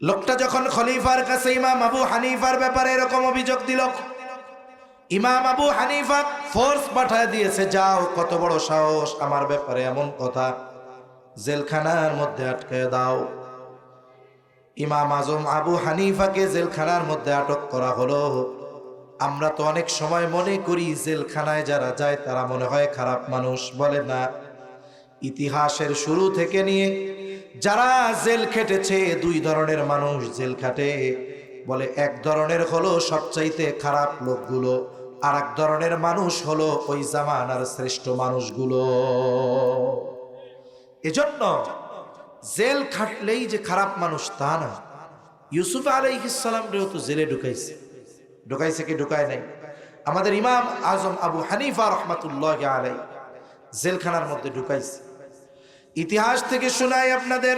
লোকটা যখন খলিফার কাছে, ইমাম আবু হানিফার ব্যাপারে এরকম অভিযোগ দিল, ইমাম আবু হানিফা ফোর্স পাঠায় দিয়েছে, যাও, কত বড় সাহস, আমার ব্যাপারে এমন কথা। জেলখানার মধ্যে আটকে দাও। ইমাম আজম আবু হানিফাকে জেলখানার মধ্যে আটক করা হলো। আমরা তো অনেক সময় মনে করি, জেলখানায় যারা যায়, তারা মনে হয় খারাপ মানুষ, বলে না। ইতিহাসের শুরু থেকে নিয়ে যারা জেল খেটেছে, দুই ধরনের মানুষ জেল খাটে। বলে, এক ধরনের হলো সবচাইতে খারাপ লোকগুলো আর এক ধরনের মানুষ হলো ওই জামানার শ্রেষ্ঠ মানুষগুলো। এজন্য জেল খাটলেই যে খারাপ মানুষ তা না। ইউসুফ আলাইহিসালাম তো জেলে ঢুকাইছে ঢুকাইছে কি ঢুকায় নাই? আমাদের ইমাম আজম আবু হানিফা রহমাতুল্লাহ আলাই জেলখানার মধ্যে ঢুকাইছে। ইতিহাস থেকে শোনাই আপনাদের।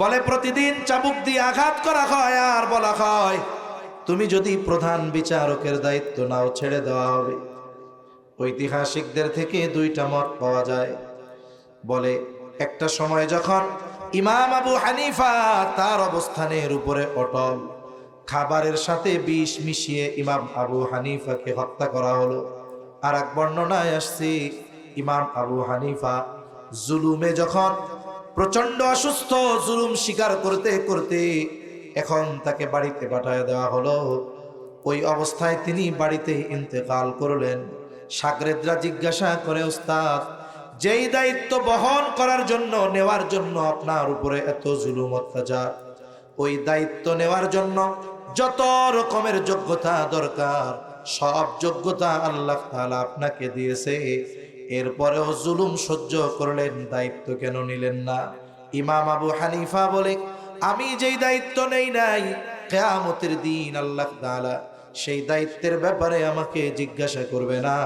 বলে প্রতিদিন চাবুক দিয়ে আঘাত করা হয় আর বলা হয়, তুমি যদি প্রধান বিচারকের দায়িত্ব নাও ছেড়ে দেওয়া হবে। ঐতিহাসিকদের থেকে দুইটা মত পাওয়া যায়। বলে, একটা সময় যখন ইমাম আবু হানিফা তার অবস্থানের উপরে অটল, খাবারের সাথে বিষ মিশিয়ে ইমাম আবু হানিফাকে হত্যা করা হলো। আর এক বর্ণনায় আসছি, ইমাম আবু হানিফা জুলুমে যখন প্রচণ্ড অসুস্থ জুলুম স্বীকার করতে করতে এখন তাকে বাড়িতে পাঠায় দেওয়া হলো। ওই অবস্থায় তিনি বাড়িতে ইন্তেকাল করলেন। সাগরেদরা জিজ্ঞাসা করে উস্তাদ যেই দায়িত্ব বহন করার জন্য নেওয়ার জন্য আপনার উপরে এত জুলুম, অত্যাচার? ওই দায়িত্ব নেওয়ার জন্য যত রকমের যোগ্যতা দরকার, সব যোগ্যতা আল্লাহ তাআলা আপনাকে দিয়েছে। এরপরেও জুলুম সহ্য করলেন, দায়িত্ব কেন নিলেন না? ইমাম আবু হানিফা বলে, আমি যেই দায়িত্ব নেই নাই, কেয়ামতের দিন আল্লাহ তাআলা সেই দায়িত্বের ব্যাপারে আমাকে জিজ্ঞাসা করবে না।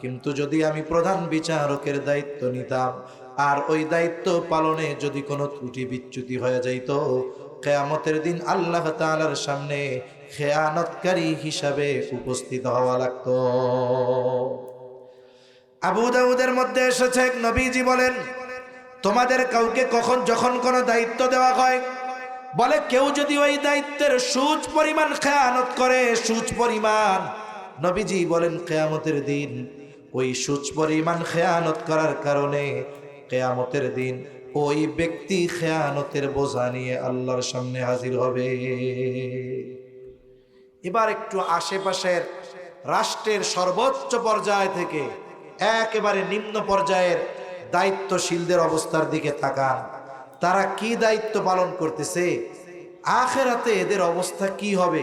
কিন্তু যদি আমি প্রধান বিচারকের দায়িত্ব নিতাম, আর ওই দায়িত্ব পালনে যদি কোনো ত্রুটি বিচ্যুতি হয়ে যাইত, কেয়ামতের দিন আল্লাহ তাআলার সামনে খেয়ানতকারী হিসাবে উপস্থিত হওয়া লাগতো। আবু দাউদের মধ্যে এসেছে নবীজি বলেন, তোমাদের কাউকে কখন যখন কোনো দায়িত্ব দেওয়া হয়, বলে কেউ যদি ওই দায়িত্বের সুচ পরিমাণ খেয়ানত করে, সুচ পরিমাণ নবীজি বলেন কেয়ামতের দিন, ওই সুচ পরিমাণ খেয়ানত করার কারণে কেয়ামতের দিন ওই ব্যক্তি খেয়ানতের বোঝা নিয়ে আল্লাহর সামনে হাজির হবে। এবার একটু আশেপাশের রাষ্ট্রের সর্বোচ্চ পর্যায় থেকে একেবারে নিম্ন পর্যায়ের দায়িত্বশীলদের অবস্থার দিকে তাকান। তারা কি দায়িত্ব পালন করতেছে? আখেরাতে এদের অবস্থা কি হবে?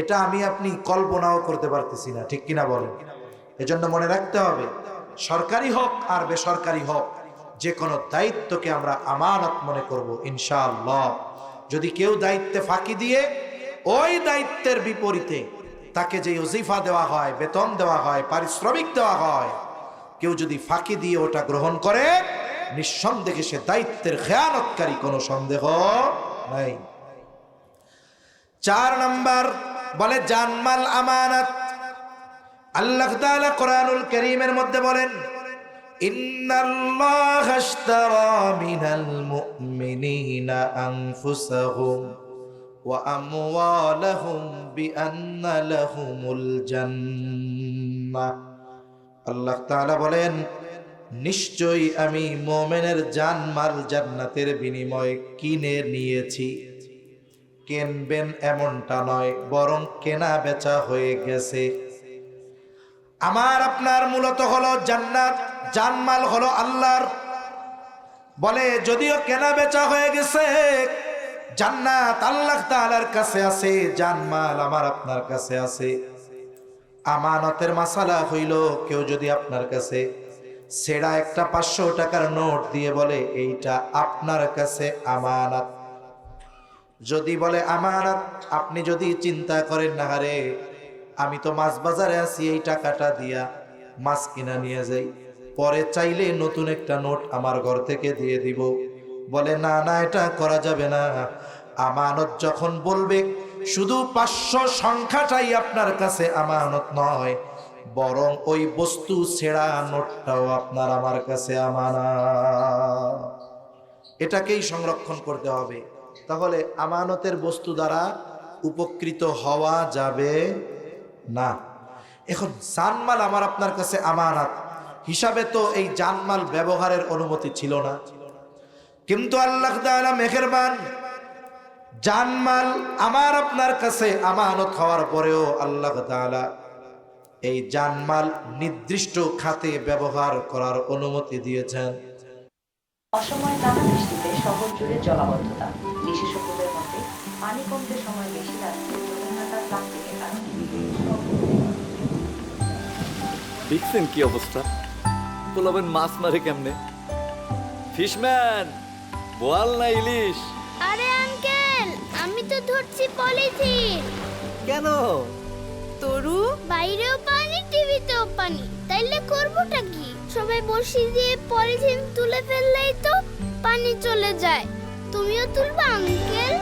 এটা আমি আপনি কল্পনাও করতে পারতেছি না, ঠিক কিনা বলেন? এজন্য মনে রাখতে হবে, সরকারি হোক আর বেসরকারি হোক, যে কোনো দায়িত্বকে আমরা আমানত মনে করব, ইনশাআল্লাহ। যদি কেউ দায়িত্বে ফাঁকি দিয়ে ওই দায়িত্বের বিপরীতে তাকে যে ওজিফা দেওয়া হয়, বেতন দেওয়া হয়, পারিশ্রমিক দেওয়া হয় কেউ যদি ফাঁকি দিয়ে ওটা গ্রহণ করে, নিঃসন্দেহে সে দায়িত্বের খেয়ানতকারী, কোনো সন্দেহ নাই। চার নাম্বার, বলে, জানমাল আমানত। আল্লাহ তাআলা কোরআনুল করিমের মধ্যে বলেন লাহুমুল জান্নাহ। আল্লাহ তাআলা বলেন, নিশ্চয়ই আমি মোমেনের জানমাল জান্নাতের বিনিময়ে কিনে নিয়েছি। কেনবেন এমনটা নয়, বরং কেনা বেচা হয়ে গেছে। আমার আপনার মূলত হলো জান্নাত, জানমাল হলো আল্লাহর। বলে, যদিও কেনা বেচা হয়ে গেছে, জান্নাত আল্লাহ তাআলার কাছে আছে, জানমাল আমার আপনার কাছে আছে। আমানতের মাসালা হইল, কেউ যদি আপনার কাছে সেরা একটা পাঁচশো টাকার নোট দিয়ে বলে, এইটা আপনার কাছে আমানত। যদি বলে, আমানত? আপনি যদি চিন্তা করেন, না হারে আমি তো মাছ বাজারে আছি, এই টাকাটা দিয়া মাছ কিনা নিয়ে যাই। পরে চাইলে নতুন একটা নোট আমার ঘর থেকে দিয়ে দিব। বলে, না না, এটা করা যাবে না। আমানত যখন বলবে শুধু পাঁচশো সংখ্যাটাই আপনার কাছে আমানত নয়, বরং ওই বস্তু ছেঁড়া নোটটাও আপনার আমার কাছে আমানা এটাকেই সংরক্ষণ করতে হবে। তাহলে আমানতের বস্তু দ্বারা উপকৃত হওয়া যাবে না। এখন জানমাল আমার আপনার কাছে আমানত। হিসাবে তো এই জানমাল ব্যবহারের অনুমতি ছিল না। কিন্তু আল্লাহ মেহেরবান জানমাল আমার আপনার কাছে আমানত হওয়ার পরেও আল্লাহ তাআলা এই জানমাল নির্দিষ্ট খাতে ব্যবহার করার অনুমতি দিয়েছেন। অসময়ে বৃষ্টিতে শহর জুড়ে জলাবদ্ধতা বিশেষজ্ঞদের মতে পানি কমতে সময় বেশি লাগছে প্লাস্টিকের কারণে দেখছেন কি অবস্থা? পোলাবেন মাছ মারে কেমনে? ফিশম্যান বোয়াল না ইলিশ? ধরছি পলিথিন। কেন? তরু? বাইরেও পানি টিভিতেও পানি। তাইলে করবোটা কি? সবাই বসি দিয়ে পলিথিন তুলে ফেললেই তো পানি চলে যায়। তুমিও তুলবা আঙ্কেল।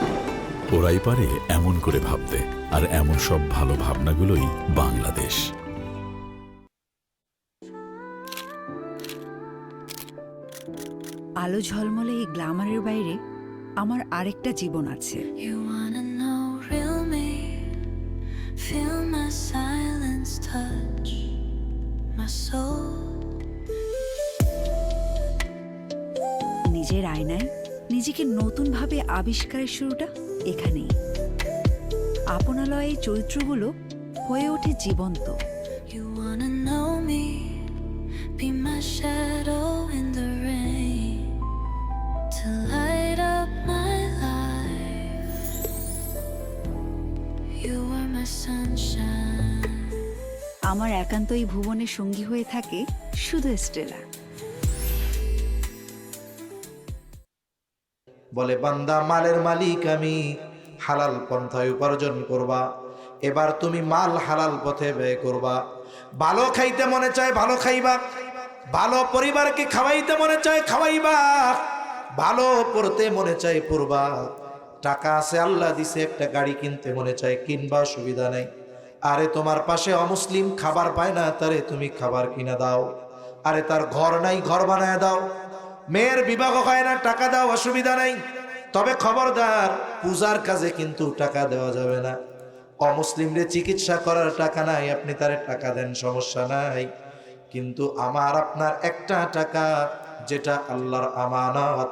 ওরাই পারে এমন করে ভাবতে আর এমন সব ভালো ভাবনাগুলোই বাংলাদেশ। আলো ঝলমলে এই গ্ল্যামারের বাইরে আমার আরেকটা জীবন আছে। নিজের আয়নায় নিজেকে নতুনভাবে আবিষ্কারের শুরুটা এখানেই। আপনালয়ে চরিত্রগুলো হয়ে ওঠে জীবন্ত। You wanna know me, be my shadow. আমার একান্ত এই ভুবনের সঙ্গী হয়ে থাকে শুধু স্টেলা। বলে বান্দা মালের মালিক আমি হালাল পন্থায় উপার্জন করবা। এবার তুমি মাল হালাল পথে ব্যয় করবা। ভালো খাইতে মনে চায় ভালো খাইবা। ভালো পরিবারকে খাওয়াইতে মনে চায় খাওয়াইবা। ভালো পড়তে মনে চায় পড়বা। টাকা আছে, আল্লাহ দিছে, একটা গাড়ি কিনতে মনে চায় কিনবা সুবিধা নাই। আরে তোমার পাশে অমুসলিম খাবার পায় না, তারে তুমি খাবার কিনে দাও। আরে তার ঘর নাই, ঘর বানায় দাও। মেয়ের বিবাহ হয় না, টাকা দাও, অসুবিধা নাই। তবে খবরদার, পূজার কাজে কিন্তু টাকা দেওয়া যাবে না। অমুসলিমরে চিকিৎসা করার টাকা নাই, আপনি তারে টাকা দেন, সমস্যা নাই। কিন্তু আমার আপনার একটা টাকা, যেটা আল্লাহর আমানত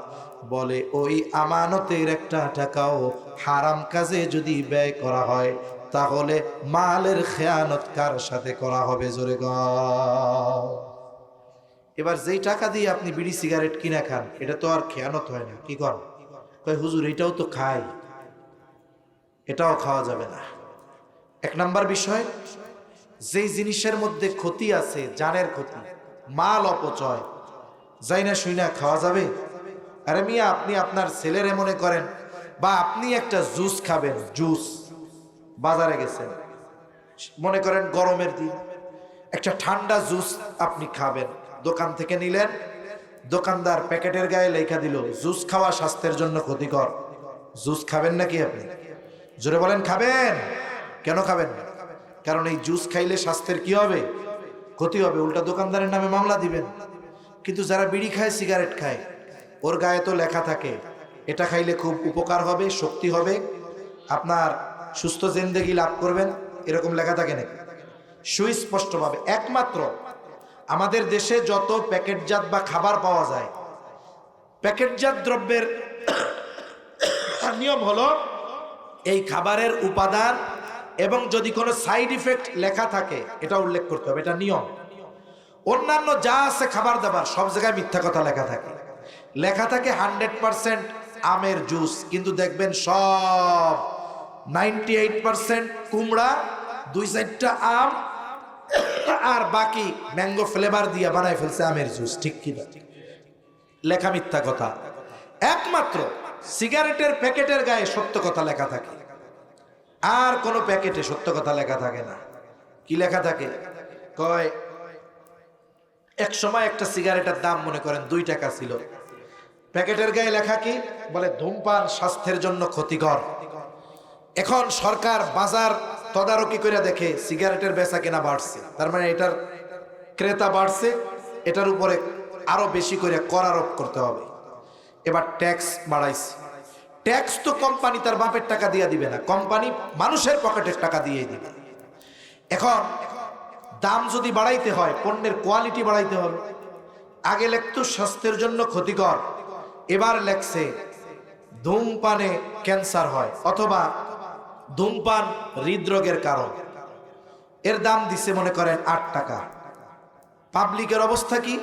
বলে, ওই আমানতের একটা টাকাও হারাম কাজে যদি ব্যয় করা হয়, তাহলে মালের খেয়ানত কার সাথে করা হবে জোরে গো? এবার যেই টাকা দিয়ে আপনি বিড়ি, সিগারেট কিনা খান, এটা তো আর খেয়ানত হয় না, কি কর কয়, হুজুর, এটাও তো খাই, এটাও খাওয়া যাবে না। এক নাম্বার বিষয়, যেই জিনিসের মধ্যে ক্ষতি আছে, জানের ক্ষতি, মাল অপচয়, যাই না শুই না খাওয়া যাবে? আরে মিয়া, আপনি আপনার ছেলেরে মনে করেন বা আপনি একটা জুস খাবেন, জুস। বাজারে গেছেন। মনে করেন গরমের দিন, একটা ঠান্ডা জুস আপনি খাবেন। দোকান থেকে নিলেন, দোকানদার প্যাকেটের গায়ে লেখা দিল, জুস খাওয়া স্বাস্থ্যের জন্য ক্ষতিকর। জুস খাবেন নাকি আপনি? জোরে বলেন, খাবেন। কেন খাবেন কারণ এই জুস খাইলে স্বাস্থ্যের কি হবে? ক্ষতি হবে। উল্টা দোকানদারের নামে মামলা দিবেন। কিন্তু যারা বিড়ি খায়, সিগারেট খায় ওর গায়ে তো লেখা থাকে। এটা খাইলে খুব উপকার হবে, শক্তি হবে। আপনার সুস্থ জিন্দেগি লাভ করবেন, এরকম লেখা থাকে নাকি? সুস্পষ্টভাবে। একমাত্র আমাদের দেশে যত প্যাকেটজাত বা খাবার পাওয়া যায়, প্যাকেটজাত দ্রব্যের নিয়ম হলো, এই খাবারের উপাদান এবং যদি কোনো সাইড ইফেক্ট লেখা থাকে, এটা উল্লেখ করতে হবে, এটা নিয়ম। অন্যান্য যা আছে খাবার দাবার, সব জায়গায় মিথ্যা কথা লেখা থাকে। লেখা থাকে হান্ড্রেড পার্সেন্ট আমের জুস, কিন্তু দেখবেন সব নাইনটি এইট পার্সেন্ট কুমড়া, দুই চারটা আম, আর বাকি ম্যাঙ্গো ফ্লেভার দিয়ে বানায় ফেলছে আমের জুস, ঠিক কিনা লেখা মিথ্যা কথা। একমাত্র সিগারেটের প্যাকেটের গায়ে সত্য কথা লেখা থাকে। আর কোনো প্যাকেটে সত্য কথা লেখা থাকে না। কি লেখা থাকে? কয় এক সময় একটা সিগারেটের দাম মনে করেন দুই টাকা ছিল। প্যাকেটের গায়ে লেখা কি? বলে ধূমপান স্বাস্থ্যের জন্য ক্ষতিকর। এখন সরকার বাজার তদারকি করে দেখে সিগারেটের বেচা কেনা বাড়ছে। তার মানে এটার ক্রেতা বাড়ছে, এটার উপরে আরও বেশি করে কর আরোপ করতে হবে। এবার ট্যাক্স বাড়াইছে। ট্যাক্স তো কোম্পানি তার বাপের টাকা দিয়ে দিবে না, কোম্পানি মানুষের পকেটের টাকা দিয়ে দিবে। এখন দাম যদি বাড়াইতে হয়, পণ্যের কোয়ালিটি বাড়াইতে হবে। আগে লেখতো স্বাস্থ্যের জন্য ক্ষতিকর এবার লেখছে, ধূমপানে ক্যান্সার হয় অথবা ধূমপান হৃদরোগের কারণ। এর দাম দিছে মনে করেন আট টাকা। পাবলিকের অবস্থা কি?